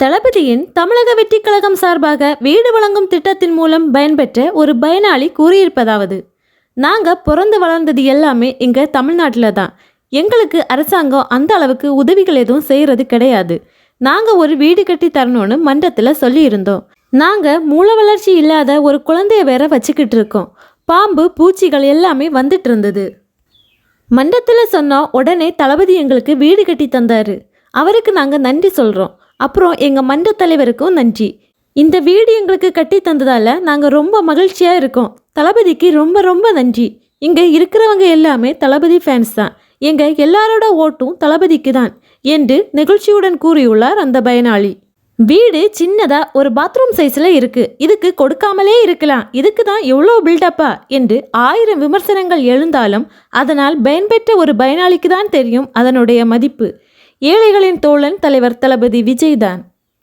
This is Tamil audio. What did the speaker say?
தளபதியின் தமிழக வெற்றி கழகம் சார்பாக வீடு வழங்கும் திட்டத்தின் மூலம் பயன்பெற்ற ஒரு பயனாளி கூறியிருப்பதாவது நாங்கள் பிறந்து வளர்ந்தது எல்லாமே இங்கே தமிழ்நாட்டில் தான். எங்களுக்கு அரசாங்கம் அந்த அளவுக்கு உதவிகள் எதுவும் செய்கிறது கிடையாது. நாங்கள் ஒரு வீடு கட்டி தரணும்னு மன்றத்தில் சொல்லியிருந்தோம். நாங்கள் மூல வளர்ச்சி இல்லாத ஒரு குழந்தைய வேற வச்சுக்கிட்டு இருக்கோம். பாம்பு பூச்சிகள் எல்லாமே வந்துட்டு இருந்தது. மன்றத்தில் சொன்னால் உடனே தளபதி எங்களுக்கு வீடு கட்டி தந்தாரு. அவருக்கு நாங்கள் நன்றி சொல்கிறோம் அப்புறம் எங்கள் மன்ற தலைவருக்கும் நன்றி. இந்த வீடு எங்களுக்கு கட்டி தந்ததால் நாங்கள் ரொம்ப மகிழ்ச்சியாக இருக்கோம். தளபதிக்கு ரொம்ப ரொம்ப நன்றி. இங்கே இருக்கிறவங்க எல்லாமே தளபதி ஃபேன்ஸ் தான். எங்கள் எல்லாரோட ஓட்டும் தளபதிக்கு தான் என்று நெகிழ்ச்சியுடன் கூறியுள்ளார் அந்த பயனாளி. வீடு சின்னதாக ஒரு பாத்ரூம் சைஸில் இருக்குது இதுக்கு கொடுக்காமலே இருக்கலாம். இதுக்கு தான் எவ்வளோ பில்டப்பா என்று ஆயிரம் விமர்சனங்கள் எழுந்தாலும் அதனால் பயன்பெற்ற ஒரு பயனாளிக்கு தான் தெரியும் அதனுடைய மதிப்பு. ஏழைகளின் தோழன் தலைவர் தளபதி விஜய்தான்.